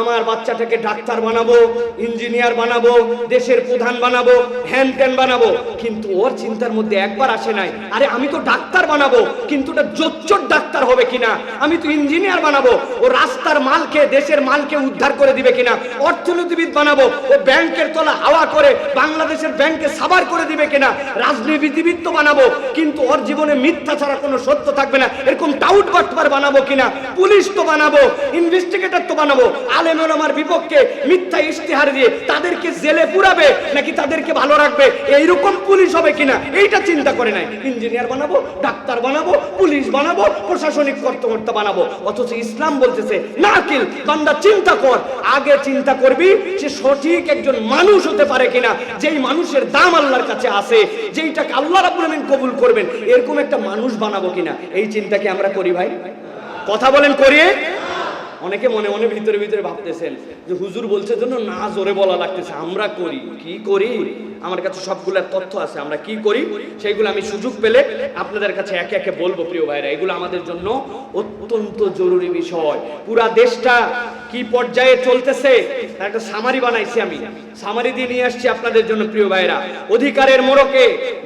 আমার বাচ্চাটাকে ডাক্তার বানাবো, ইঞ্জিনিয়ার বানাবো, দেশের প্রধান বানাবো, হ্যান ত্যান বানাবো। কিন্তু ওর চিন্তার মধ্যে একবার আসে নাই, আরে আমি তো ডাক্তার বানাবো, কিন্তু ওটা জোচ্চর ডাক্তার হবে কিনা? আমি তো ইঞ্জিনিয়ার বানাবো, ও রাস্তার মালকে, দেশের মালকে উদ্ধার করে দিবে কিনা? অর্থনীতিবিদ বানাবো, ও ব্যাংকের তলা হাওয়া করে বাংলাদেশের ব্যাংকে সাবার করে দিবে কিনা? রাজনীতিবিদ তো বানাবো, কিন্তু ওর জীবনে মিথ্যা ছাড়া কোনো সত্য থাকবে না। এরকম টাউট বাটপার বানাবো কিনা? পুলিশ তো বানাবো ইনভেস্টিগেটর তো বানাবো আলেমের আমার বিপক্ষে মিথ্যা ইশতেহার দিয়ে তাদেরকে জেলে পুরাবে নাকি তাদেরকে ভালো রাখবে? এইরকম পুলিশ হবে কিনা? এইটা চিন্তা করে নাই। ইঞ্জিনিয়ার বানাবো, ডাক্তার বানাবো, পুলিশ বানাবো, প্রশাসনিক কর্তকর্তা বানাবো। অথচ ইসলাম বলতেছে না কিল বান্দা চিন্তা কর। আগে চিন্তা করবি সে সঠিক একজন মানুষ হতে পারে কিনা। যেই মানুষের দাম আল্লাহর কাছে আছে, যেইটাকে আল্লাহ রাব্বুল আমিন কবুল করবেন, এরকম একটা মানুষ বানাবো কিনা? এই চিন্তা কি আমরা করি ভাই? কথা বলেন, করিয়ে। অনেকে মনে মনে ভিতরে ভিতরে ভাবতেছেন যে হুজুর বলছে জন্য না জোরে বলা লাগতেছে, আমরা করি। কি করি? আমার কাছে সবগুলোর তথ্য আছে, আমরা কি করি? সেইগুলো আমি সুযোগ পেলে আপনাদের কাছে একে একে বলব প্রিয় ভাইরা। এগুলো আমাদের জন্য অত্যন্ত জরুরি বিষয়। পুরা দেশটা কি পর্যায়ে চলতেছে? একটা সামারি বানাইছি আমি। সামারি দিয়ে নিয়ে আসছি আপনাদের জন্য, প্রিয় ভাইরা অধিকারের মোড়কে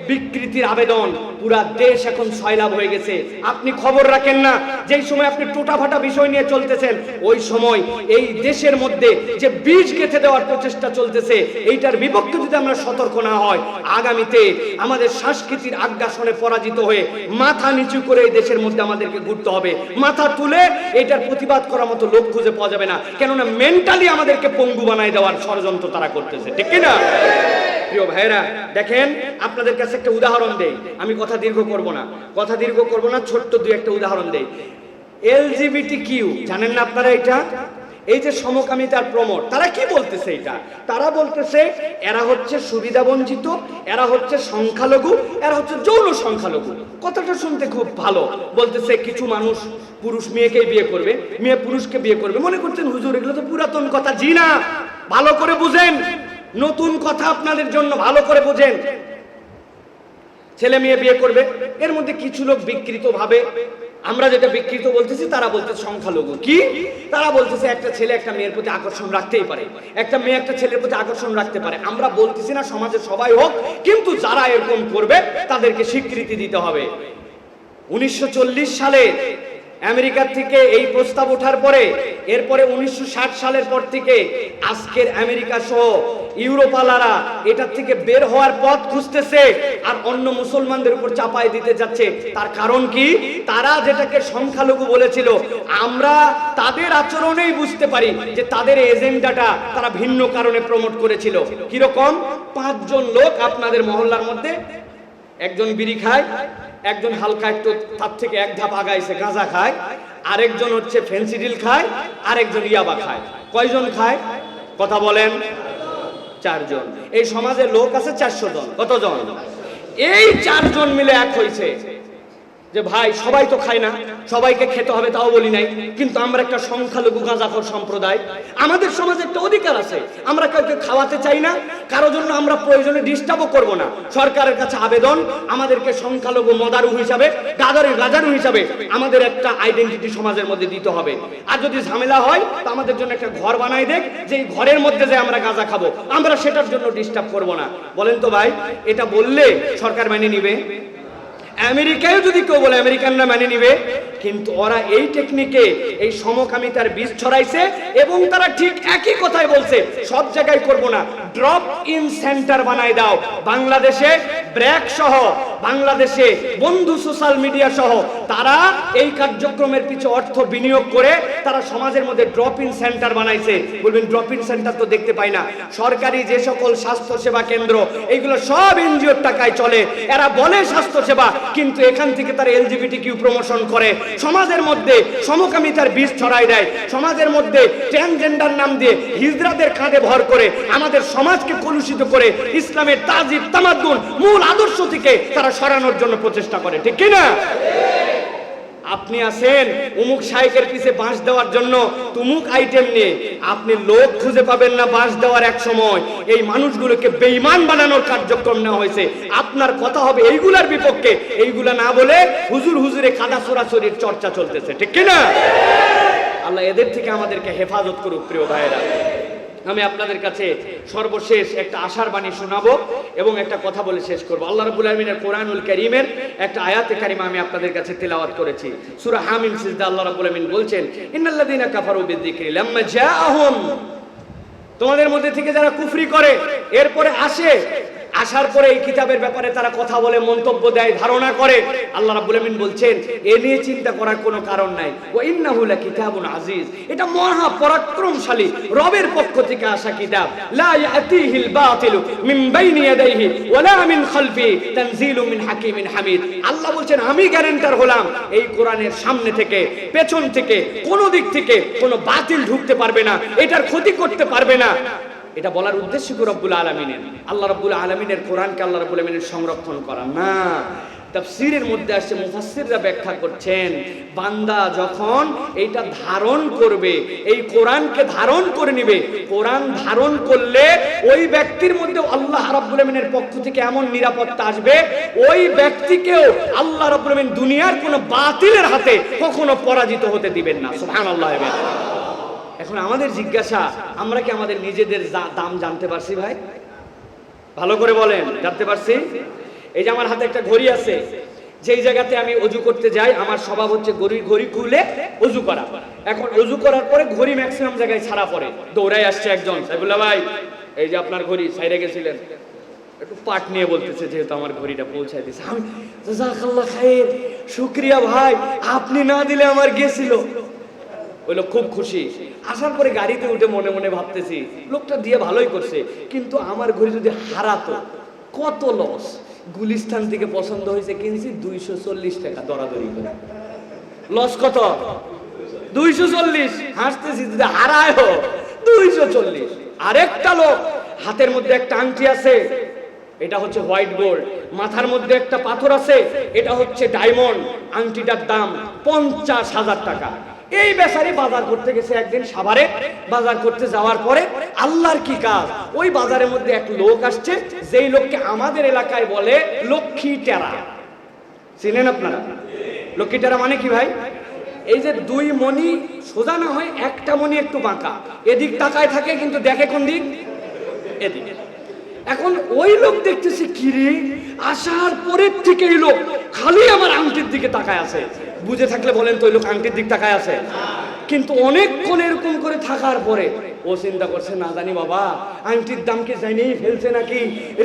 বিকৃতির আবেদন, পুরা দেশ এখন সয়লাভ হয়ে গেছে। আপনি খবর রাখেন না, যেই সময় আপনি টোটাফাটা বিষয় নিয়ে চলতেছেন, ওই সময় এই দেশের মধ্যে যে বীজ গেঁথে দেওয়ার প্রচেষ্টা চলতেছে, এইটার বিপক্ষে যদি আমরা সতর্ক না হয়, আগামীতে আমাদের সংস্কৃতির আগ্রাসনে পরাজিত হয়ে মাথা নিচু করে এই দেশের মধ্যে আমাদেরকে ঘুরতে হবে। মাথা তুলে এটার প্রতিবাদ করার মতো লোক খুঁজে পাওয়া যাবে না। কেননা মেন্টালি আমাদেরকে পঙ্গু বানায় দেওয়ার ষড়যন্ত্র তারা করতেছে। ঠিক কিনা? প্রিয় ভাইরা দেখেন, আপনাদের কাছে একটা উদাহরণ দেই। আমি কথা দীর্ঘ করব না। কথা দীর্ঘ করব না, ছোট্ট দুই একটা উদাহরণ দেই। এলজিবিটি কিউ জানেন না আপনারা এটা? এই যে সমকামিতার প্রমোট তারা কি বলতেছে এটা? তারা বলতেছে, এরা হচ্ছে সুবিধা বঞ্চিত, এরা হচ্ছে সংখ্যালঘু, এরা হচ্ছে যৌন সংখ্যালঘু। কথাটা শুনতে খুব ভালো। বলতেছে কিছু মানুষ পুরুষ মেয়েকেই বিয়ে করবে, মেয়ে পুরুষকে বিয়ে করবে। মনে করছেন, হুজুর, এগুলো তো পুরাতন কথা। জি না, ভালো করে বুঝেন। নতুন কথা আপনাদের জন্য ভালো করে বুঝেন। ছেলে মেয়ে বিয়ে করবে, এর মধ্যে কিছু লোক বিকৃত ভাবে আমরা যেটা বিকৃত বলতেছি, তারা বলতে সংখ্যালঘু। কি? তারা বলতেছে একটা ছেলে একটা মেয়ের প্রতি আকর্ষণ রাখতেই পারে। একটা মেয়ে একটা ছেলের প্রতি আকর্ষণ রাখতে পারে। আমরা বলতেছি না সমাজে সবাই হোক, কিন্তু যারা এরকম করবে, তাদেরকে স্বীকৃতি দিতে হবে। উনিশশো চল্লিশ সালে আমেরিকার থেকে এই প্রস্তাব ওঠার পরে, এরপরে উনিশশো সালের পর থেকে আজকের আমেরিকা সহ ইউরোপালারা এটার থেকে বের হওয়ার পথ খুঁজতেছে আর অন্য মুসলমানদের উপর চাপাই দিতে যাচ্ছে। তার কারণ কি? তারা যেটাকে সংখ্যালঘু বলেছিল, আমরা তাদের আচরণেই বুঝতে পারি যে তাদের এজেন্ডাটা তারা ভিন্ন কারণে প্রমোট করেছিল। কীরকম? পাঁচজন লোক আপনাদের মহল্লার মধ্যে একজন বিড়ি খায়, একজন হালকা একটু তার থেকে এক ধাপ আগাইছে, গাঁজা খায়, আরেকজন হচ্ছে ফেন্সিডিল খায়, আরেকজন ইয়াবা খায়। কয়জন খায়? কথা বলেন। চারজন। এই সমাজে লোক আছে চারশো জন। কতজন? এই চারজন মিলে এক হয়েছে যে ভাই, সবাই তো খায় না, সবাইকে খেতে হবে তাও বলি নাই। কিন্তু আমরা একটা সংখ্যালঘু গাঁজাখর সম্প্রদায়, আমাদের সমাজে একটা অধিকার আছে। আমরা কাউকে খাওয়াতে চাই না, কারও জন্য আমরা প্রয়োজনে ডিস্টার্বও করব না। সরকারের কাছে আবেদন, আমাদেরকে সংখ্যালঘু মদারু হিসাবে গাদারের গাজারু হিসাবে আমাদের একটা আইডেন্টিটি সমাজের মধ্যে দিতে হবে। আর যদি ঝামেলা হয়, তো আমাদের জন্য একটা ঘর বানাই দেখ যে এই ঘরের মধ্যে যে আমরা গাঁজা খাব। আমরা সেটার জন্য ডিস্টার্ব করব না। বলেন তো ভাই, এটা বললে সরকার মেনে নিবে? আমেরিকায় যদি কেউ বলে আমেরিকানরা মেনে নিবে কিন্তু ওরা এই টেকনিকে এই সমকামিতার বীজ ছড়াইছে এবং তারা ঠিক একই কথাই বলছে, সব জায়গায় করব না। ড্রপ ইন সেন্টার বানাই দাও। বাংলাদেশে ব্র্যাক সহ, বাংলাদেশে বন্ধু সোশ্যাল মিডিয়া সহ, তারা এই কার্যক্রমের পিছু অর্থ বিনিয়োগ করে তারা সমাজের মধ্যে ড্রপ ইন সেন্টার বানাইছে। বলবেন ড্রপ ইন সেন্টার তো দেখতে পাই না। সরকারি যে সকল স্বাস্থ্য সেবা কেন্দ্র, এইগুলো সব এনজিওর টাকায় চলে। এরা বলে স্বাস্থ্য সেবা কিন্তু এখান থেকে তারা এলজিবিটি কিউ প্রমোশন করে। সমাজের মধ্যে সমকামিতার বীজ ছড়াই দেয়। সমাজের মধ্যে ট্রান্সজেন্ডার নাম দিয়ে হিজরাদের কাঁধে ভর করে আমাদের সমাজকে কলুষিত করে ইসলামের তাজিদ তামাদ্দুন মূল আদর্শ থেকে তারা সরানোর জন্য প্রচেষ্টা করে। ঠিক কিনা? আপনি আছেন উমুক শাইকের পিছে বাঁশ দেওয়ার জন্য। তুমুক আইটেম নিয়ে। আপনি লোক খুঁজে পাবেন না বাঁশ দেওয়ার এক সময়। এই মানুষগুলোকে বেইমান বানানোর কার্যক্রম নেওয়া হয়েছে। আপনার কথা হবে এইগুলার বিপক্ষে। এইগুলা না বলে হুজুর হুজুরে কাদা সরাসরির চর্চা চলতেছে। ঠিক কিনা? আল্লাহ এদের থেকে আমাদেরকে হেফাজত করুক প্রিয় ভাইয়েরা। আমি আপনাদের কাছে সর্বশেষ একটা আশার বাণী শোনাবো এবং একটা কথা বলে শেষ করব। আল্লাহ রবুল আলমিনের কোরআনুল করিমের একটা আয়াতে কারিমা আমি আপনাদের কাছে তেলাওয়াত করেছি। সুরা হামিম সিজদা আল্লাহ রবুল আলমিন বলছেন ইন্নাল্লাদিনা কাফারু বিযিকরি লাম্মা জাআহুম। তোমাদের মধ্যে থেকে যারা কুফরি করে, এরপরে আসে আসার পরে এই কিতাবের ব্যাপারে তারা কথা বলে, মন্তব্য দেয়, ধারণা করে। আল্লাহ রাব্বুল আমিন বলছেন, এ নিয়ে চিন্তা করার কোনো কারণ নাই। ও ইন্নাহু লাকিতাবুন আজিজ। এটা মহা পরাক্রমশালী, রবের পক্ষ থেকে আসা কিতাব। লা ইয়াতিহিল বাতিলু মিন বাইনি ইয়াদাইহি ওয়ালা মিন খালফি মিন হাকিমিন হামিদ। আল্লাহ বলছেন, আমি গ্যারান্টার হলাম, এই কোরআনের সামনে থেকে, পেছন থেকে, কোন দিক থেকে কোনো বাতিল ঢুকতে পারবে না, এটার ক্ষতি করতে পারবে না। এটা বলার উদ্দেশ্য কি রব্বুল আলমিনের? আল্লাহ রব্বুল আলমিনের কোরআনকে আল্লাহ রব্বুল আলমিনের সংরক্ষণ করা। না, তাফসীরের মধ্যে আসছে, মুফাসসিররা ব্যাখ্যা করছেন, বান্দা যখন এইটা ধারণ করবে, এই কোরআনকে ধারণ করে নিবে, কোরআন ধারণ করলে ওই ব্যক্তির মধ্যে আল্লাহ রাব্বুল আলামিনের পক্ষ থেকে এমন নিরাপত্তা আসবে, ওই ব্যক্তিকেও আল্লাহ রাব্বুল আলামিন দুনিয়ার কোনো বাতিলের হাতে কখনো পরাজিত হতে দিবেন না। সুবহানাল্লাহ এখন আমাদের জিজ্ঞাসা, আমরা কি আমাদের নিজেদের দাম জানতে পারছি ভাই? ভালো করে বলেন, জানতে পারছি? এই যে আমার হাতে একটা ঘড়ি আছে, যেই জায়গাতে আমি অজু করতে যাই, আমার স্বভাব হচ্ছে ঘড়ি ঘড়ি খুলে অজু করা। এখন অজু করার পরে ঘড়ি ম্যাক্সিমাম জায়গায় ছাড়া পড়ে। দৌড়াই আসছে একজন সাইবুল্লাহ ভাই, এই যে আপনার ঘড়ি সাইডে গেছিলেন। একটু পাট নিয়ে বলতেছে, যেহেতু আমার ঘড়িটা পৌঁছায় দিয়েছে আমি জাজাকাল্লাহ খায়ের শুক্রিয়া ভাই, আপনি না দিলে আমার গেছিল। ওই লোক খুব খুশি। আসার পরে গাড়িতে উঠে মনে মনে ভাবতেছি, লোকটা দিয়ে ভালোই করছে, কিন্তু আমার ঘড়ি যদি হারাতো, কত লস গুলিস্তান থেকে পছন্দ হয়েছে কিনছি দুইশো চল্লিশ টাকা দরাদরি করে। লস কত? দুইশো চল্লিশ। হাসতেছি যদি হারায় দুইশো চল্লিশ। আরেকটা লোক, হাতের মধ্যে একটা আংটি আছে, এটা হচ্ছে হোয়াইট গোল্ড। মাথার মধ্যে একটা পাথর আছে, এটা হচ্ছে ডায়মন্ড। আংটিটার দাম পঞ্চাশ হাজার টাকা। এই বেচারি বাজার করতে গেছে একদিন সাভারে, বাজার করতে যাওয়ার পরে আল্লাহর কি কাজ? ওই বাজারের মধ্যে এক লোক আসছে, যেই লোককে আমাদের এলাকায় বলে লক্ষ্মী টেরা। চিনেন আপনারা? লক্ষ্মী টেরা মানে কি ভাই? এই যে দুই মণি সোজা না হয় একটা মণি একটু বাঁকা। এদিক তাকায় থাকে, কিন্তু দেখে কোন দিক? এদিক। এখন ওই লোক দেখতেছি, কিরি, আসার পরের থেকে এই লোক খালি আমার আংটির দিকে তাকায় আছে। বুঝে থাকলে বলেন তো, ওই লোক আংটির দিক তাকায় আছে। কিন্তু অনেকক্ষণ এরকম করে থাকার পরে, ও চিন্তা করছে, না জানি বাবা, আংটির দাম কি জানিয়েই ফেলছে নাকি?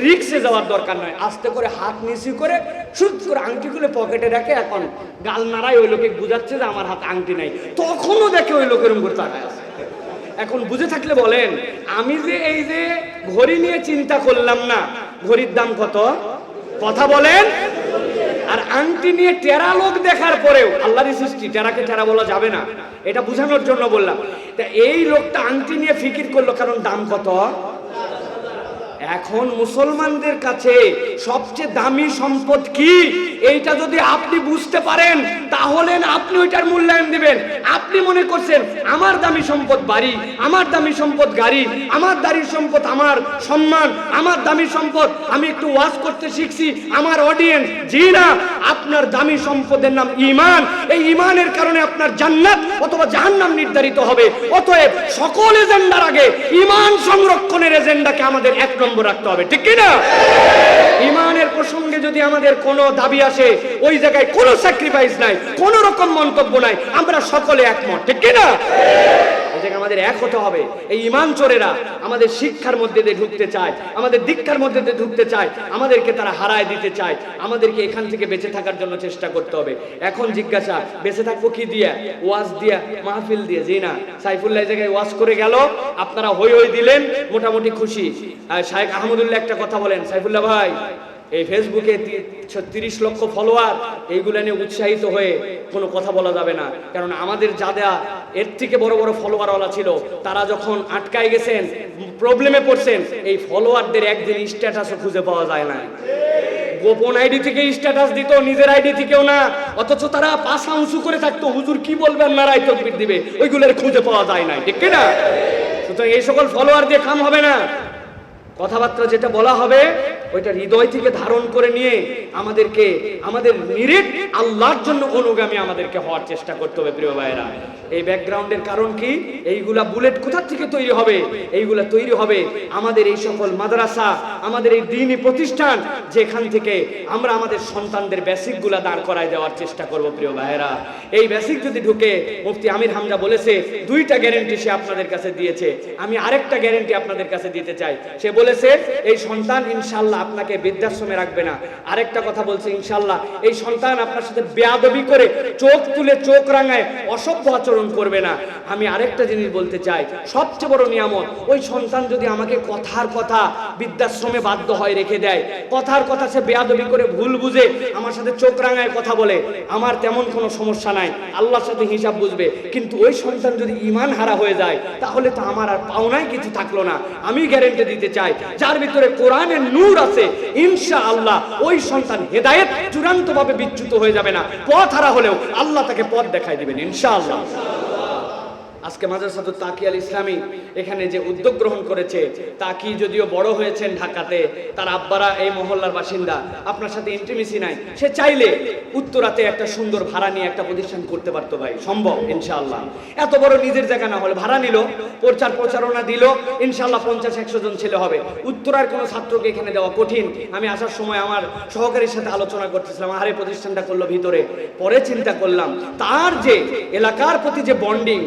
রিক্সে যাওয়ার দরকার নয়। আস্তে করে হাত নিচু করে সুদ করে আংটি খুলে পকেটে রাখে এখন গাল নাড়ায় ওই লোকে বুঝাচ্ছে যে আমার হাতে আংটি নাই। তখনও দেখে ওই লোক এরকম করে তাকায় আছে। এখন বুঝে থাকলে বলেন, আমি যে এই যে ঘড়ি নিয়ে চিন্তা করলাম না, ঘড়ির দাম কত? কথা বলেন। আর আংটি নিয়ে টেরা লোক দেখার পরেও আল্লাহর সৃষ্টি, টেরাকে টেরা বলা যাবে না। এটা বোঝানোর জন্য বললাম। তা এই লোকটা আংটি নিয়ে ফিকির করল, কারণ দাম কত? এখন মুসলমানদের কাছে সবচেয়ে দামি সম্পদ কি? এইটা যদি আপনি বুঝতে পারেন, তাহলে আপনি ওইটার মূল্যায়ন দিবেন। আপনি মনে করছেন, আমার দামি সম্পদ বাড়ি, আমার দামি সম্পদ গাড়ি, আমার দামি সম্পদ আমার সম্মান, আমার দামি সম্পদ আমি একটু ওয়াজ করতে শিখছি, আমার অডিয়েন্স জি না, আপনার দামি সম্পদের নাম ইমান এই ইমানের কারণে আপনার জান্নাত অথবা জাহান্নাম নির্ধারিত হবে। অতএব সকল এজেন্ডার আগে ইমান সংরক্ষণের এজেন্ডাকে আমাদের এক নম্বর রাখতে হবে, ঠিক কিনা? ইমানের প্রসঙ্গে যদি আমাদের কোনো দাবি আসে, ওই জায়গায় কোনো স্যাক্রিফাইস নাই, কোনো রকম মন্তব্য নাই, আমরা সকলে একমত, ঠিক কি জায়গায় আমাদের এক হতে হবে। এই ইমান চোরেরা আমাদের শিক্ষার মধ্যে দিয়ে ঢুকতে চায়, আমাদের দীক্ষার মধ্যে দিয়ে ঢুকতে চায়, আমাদেরকে তারা হারায় দিতে চায়, আমাদেরকে এখান থেকে বেঁচে থাকার জন্য চেষ্টা করতে হবে। এখন জিজ্ঞাসা, বেঁচে থাকব কি দিয়া? ওয়াজ দিয়া, মাহফিল দিয়ে? জি না। সাইফুল্লাহ জায়গায় ওয়াজ করে গেল। আপনারা হই হই দিলেন, মোটামুটি খুশি। শাহেখ আহমদুল্লাহ একটা কথা বলেন, সাইফুল্লাহ ভাই এই ফেসবুকে তিরিশ লক্ষ ফলোয়ার এইগুলো নিয়ে উৎসাহিত হয়ে কোনো কথা বলা যাবে না। কারণ আমাদের যারা এর থেকে বড় বড় ফলোয়ারওয়ালা ছিল, তারা যখন আটকায় গেছেন প্রবলেমে পড়ছেন, এই ফলোয়ারদের একদিন স্ট্যাটাসও খুঁজে পাওয়া যায় না। গোপন আইডি থেকে স্ট্যাটাস দিত, নিজের আইডি থেকেও না, অথচ তারা পাশা উঁচু করে থাকতো, হুজুর, কি বলবেন? নারাই তকবির দিবে। ওইগুলোর খুঁজে পাওয়া যায় না ঠিক না? সুতরাং এই সকল ফলোয়ার দিয়ে কাম হবে না। কথাবার্তা যেটা বলা হবে ওইটা হৃদয় থেকে ধারণ করে নিয়ে আমাদেরকে, আমাদের নিরেট আল্লাহর জন্য অনুগামী আমাদেরকে হওয়ার চেষ্টা করতে হবে, প্রিয় ভাইরা এই ব্যাকগ্রাউন্ডের কারণ কি? এইগুলা বুলেট কোথা থেকে তৈরি হবে? এইগুলা তৈরি হবে আমাদের এই সকল মাদ্রাসা, আমাদের এই দিনী প্রতিষ্ঠান, যেখান থেকে আমরা আমাদের সন্তানদের বেসিকগুলা দাঁড় করায় দেওয়ার চেষ্টা করব, প্রিয় ভাইয়েরা। এই বেসিক যদি ঢুকে, মুফতি আমির হামজা বলেছে, দুইটা গ্যারেন্টি সে আপনাদের কাছে দিয়েছে। আমি আরেকটা গ্যারেন্টি আপনাদের কাছে দিতে চাই। সে বলেছে, এই সন্তান ইনশাল্লাহ আপনাকে বৃদ্ধাশ্রমে রাখবে না। আরেকটা কথা বলছে ইনশাল্লাহ এই সন্তান আপনার সাথে বেয়াদবি করে চোখ তুলে চোখ রাঙায় অসভ্য আচরণ করবে না। আমি আরেকটা জিনিস বলতে চাই, সবচেয়ে বড় নিয়ামত, ওই সন্তান যদি আমাকে কথার কথা বৃদ্ধাশ্রমে বাধ্য হয় রেখে দেয়, কথার কথা সে বেয়াদবি করে ভুল বুঝে আমার সাথে চোখ রাঙায় কথা বলে, আমার তেমন কোনো সমস্যা নাই, আল্লাহর সাথে হিসাব বুঝবে। কিন্তু ওই সন্তান যদি ইমান হারা হয়ে যায়, তাহলে তো আমার আর পাওনায় কিছু থাকল না। আমি গ্যারেন্টি দিতে চাই, যার ভিতরে কোরআনের নূর আছে ইনশা আল্লাহ ওই সন্তান হেদায়েত চূড়ান্ত ভাবে বিচ্যুত হয়ে যাবে না। পথ হারা হলেও আল্লাহ তাকে পথ দেখাই দেবেন ইনশা আল্লাহ আজকে মাদ্রাসাতুল তাকি আল ইসলামী এখানে যে উদ্যোগ গ্রহণ করেছে তাকি যদিও বড় হয়েছেন ঢাকাতে, তার আব্বারা এই মহল্লার বাসিন্দা, আপনার সাথে ইন্টিমেসি নাই। সে চাইলে উত্তরাতে একটা সুন্দর ভাড়া নিয়ে একটা প্রতিষ্ঠান করতে পারতো ভাই। সম্ভব, ইনশাআল্লাহ। এত বড় নিজের জায়গা না হলে ভাড়া নিল, প্রচার প্রচারণা দিল, ইনশাআল্লাহ পঞ্চাশ একশো জন ছেলে হবে। উত্তরার কোনো ছাত্রকে এখানে দেওয়া কঠিন। আমি আসার সময় আমার সহকারীর সাথে আলোচনা করতেছিলাম, আরে প্রতিষ্ঠানটা করল ভিতরে। পরে চিন্তা করলাম, তার যে এলাকার প্রতি যে বন্ডিং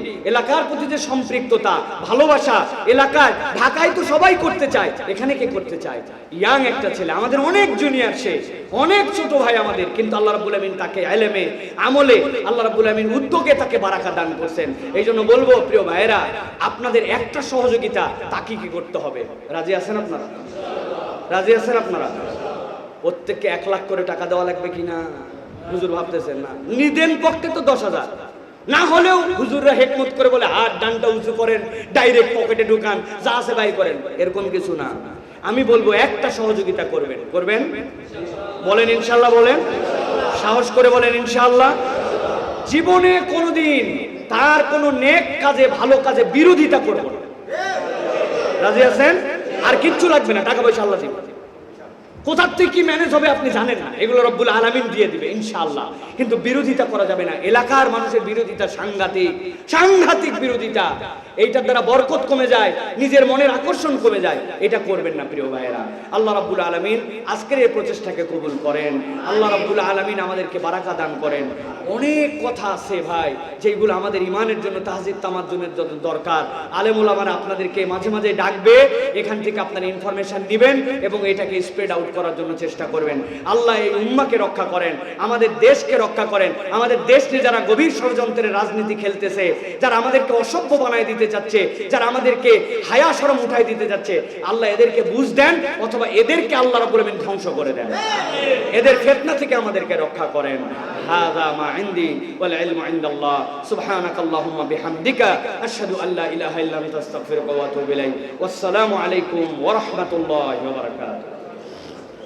এলাকার প্রতি যে সম্পৃক্ততা, ভালোবাসা, এলাকায় ঢাকায় তো সবাই করতে চায়, এখানে কে করতে চায়? ইয়াং একটা ছেলে, আমাদের অনেক জুনিয়র সে, অনেক ছোট ভাই আমাদের, কিন্তু আল্লাহ রাব্বুল আমিন তাকে এলেমে আমলে আল্লাহ রাব্বুল আমিন উদ্যোগে তাকে বারাকা দান করছেন। এই জন্য বলব, প্রিয় ভাইয়েরা, আপনাদের একটা সহযোগিতা তাকে কি করতে হবে? রাজি আছেন আপনারা? রাজি আছেন আপনারা? প্রত্যেককে এক লাখ করে টাকা দেওয়া লাগবে কিনা? হুজুর ভাবতেছেন না। নিদেন পক্ষে তো দশ হাজার। না হলেও হুজুররা হেকমত করে বলে, হাত, ডানটা উঁচু করেন ডাইরেক্ট পকেটে ঢুকান, যা আছে বাই করেন। এরকম কিছু না। আমি বলব, একটা সহযোগিতা করবেন। করবেন? বলেন ইনশাল্লাহ বলেন। সাহস করে বলেন ইনশাল্লাহ জীবনে কোনোদিন তার কোনো নেক কাজে, ভালো কাজে বিরোধিতা করব না। রাজি আছেন? আর কিচ্ছু লাগবে না, টাকা পয়সা আল্লাহ দিবে। কোথার থেকে কি ম্যানেজ হবে আপনি জানেন না। এগুলো রব্বুল আলামিন দিয়ে দিবে, ইনশাআল্লাহ। কিন্তু বিরোধিতা করা যাবে না। এলাকার মানুষের বিরোধিতা, সাংঘাতিক সাংঘাতিক বিরোধিতা। এইটার দ্বারা বরকত কমে যায়, নিজের মনের আকর্ষণ কমে যায়। এটা করবেন না, প্রিয় ভাইয়েরা। আল্লাহ রাব্বুল আলামিন আজকের এই প্রচেষ্টাকে কবুল করেন। আল্লাহ রাব্বুল আলামিন আমাদেরকে বারাকা দান করেন। অনেক কথা আছে ভাই যেগুলো আমাদের ইমানের জন্য তাহজিদ তামাজ্জুমের জন্য দরকার। আলেমুল আমার আপনাদেরকে মাঝে মাঝে ডাকবে, এখান থেকে আপনারা ইনফরমেশন দিবেন এবং এটাকে স্প্রেড আউট করার জন্য চেষ্টা করবেন। আল্লাহ এই উম্মাকে রক্ষা করেন, আমাদের দেশকে রক্ষা করেন, আমাদের দেশ নিয়ে যারা গভীর ষড়যন্ত্রের রাজনীতি খেলতেছে, যারা আমাদেরকে অসভ্য বানায় দিতে চাচ্ছে, যারা আমাদেরকে হায়া সরম উঠায় দিতে যাচ্ছে আল্লাহ এদেরকে বুঝ দেন অথবা এদেরকে আল্লাহ রাব্বুল আমিন ধ্বংস করে দেন। এদের ফেতনা থেকে আমাদেরকে রক্ষা করেন। হাযা মা ইনদি ওয়াল ইলমু ইনদাল্লাহ। সুবহানাকাল্লাহুম্মা বিহামদিকা। আশহাদু আল্লা ইলাহা ইল্লা আনতা, আস্তাগফিরুকা ওয়া আতুবু ইলাইক। ওয়াসসালামু আলাইকুম ওয়া রাহমাতুল্লাহি ওয়া বারাকাতুহু।